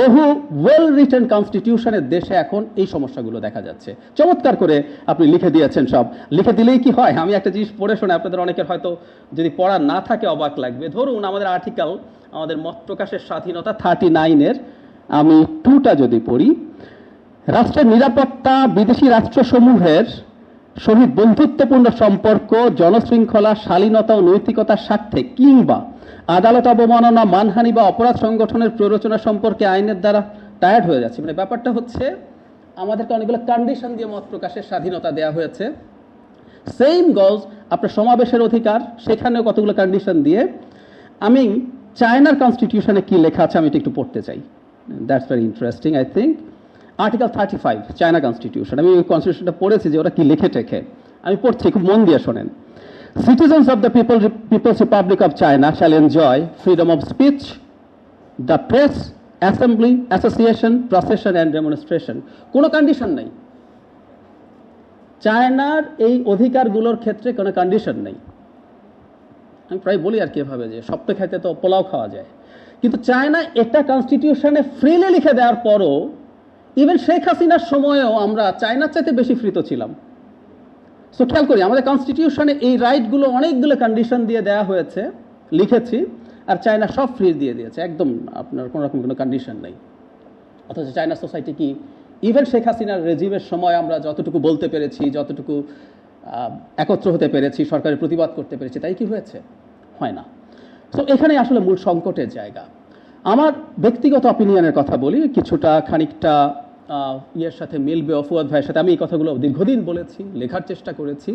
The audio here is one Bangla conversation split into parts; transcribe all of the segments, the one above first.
বহু ওয়েল রিটেন কনস্টিটিউশনের দেশে এখন এই সমস্যাগুলো দেখা যাচ্ছে। চমৎকার করে আপনি লিখে দিয়েছেন সব। লিখে দিলেই কি হয়? আমি একটা জিনিস পড়ে শুনে আপনাদের অনেকের হয়তো যদি পড়া না থাকে অবাক লাগবে। ধরুন আমাদের আর্টিকেল আমাদের মত প্রকাশের স্বাধীনতা থার্টি নাইনের আমি টুটা যদি পড়ি, রাষ্ট্রের নিরাপত্তা, বিদেশি রাষ্ট্রসমূহের সহিত বন্ধুত্বপূর্ণ সম্পর্ক, জনশৃঙ্খলা, শালীনতা ও নৈতিকতার স্বার্থে কিংবা আদালত অবমাননা, মানহানি বা অপরাধ সংগঠনের প্ররোচনা সম্পর্কে আইনের দ্বারা টায়ার্ড হয়ে যাচ্ছে। মানে ব্যাপারটা হচ্ছে, আমাদেরকে অনেকগুলো কন্ডিশন দিয়ে মত প্রকাশের স্বাধীনতা দেওয়া হয়েছে। সেম গলস আপনার সমাবেশের অধিকার, সেখানেও কতগুলো কন্ডিশন দিয়ে। আমি চায়নার কনস্টিটিউশনে কি লেখা আছে আমি এটা একটু পড়তে চাই। That's very interesting I think article thirty five China constitution আমি ওই কনস্টিটিউশনটা পড়েছি যে ওরা কি লিখে টেখে। আমি পড়ছি, খুব মন দিয়ে শোনেন। Citizens of the people people's republic of China shall enjoy freedom of speech the press assembly association procession and demonstration কোনো কন্ডিশন নেই। চায়নার এই অধিকারগুলোর ক্ষেত্রে কোনো কন্ডিশন নেই। আমি প্রায় বলি আর কি এভাবে যে সপ্তাহ খাইতে তো পোলাও খাওয়া যায়। কিন্তু চায়না এটা কনস্টিটিউশনে ফ্রিলি লিখে দেওয়ার পরও ইভেন শেখ হাসিনার সময়েও আমরা চায়নার চাইতে বেশি ফ্রিত ছিলাম। সো খেয়াল করি, আমাদের কনস্টিটিউশনে এই রাইটগুলো অনেকগুলো কন্ডিশন দিয়ে দেওয়া হয়েছে, লিখেছি, আর চায়না সব ফ্রি দিয়ে দিয়েছে, একদম আপনার কোনো রকম কোনো কন্ডিশন নেই। অথচ চায়না সোসাইটি কি ইভেন শেখ হাসিনার রেজিমের সময় আমরা যতটুকু বলতে পেরেছি, যতটুকু একত্র হতে পেরেছি, সরকারের প্রতিবাদ করতে পেরেছি, তাই কি হয়েছে? হয় না। তো এখানে আসলে মূল সংকটের জায়গা। আমার ব্যক্তিগত অপিনিয়নের কথা বলি, কিছুটা, খানিকটা ইয়ের সাথে মিলবে অফুয়াদ ভাইয়ের সাথে। আমি এই কথাগুলো দীর্ঘদিন বলেছি, লেখার চেষ্টা করেছি।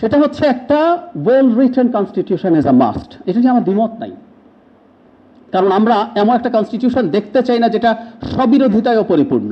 সেটা হচ্ছে একটা well written constitution as a must এটা নিয়ে আমার দ্বিমত নাই। কারণ আমরা এমন একটা কনস্টিটিউশন দেখতে চাই না যেটা স্ববিরোধিতায় পরিপূর্ণ।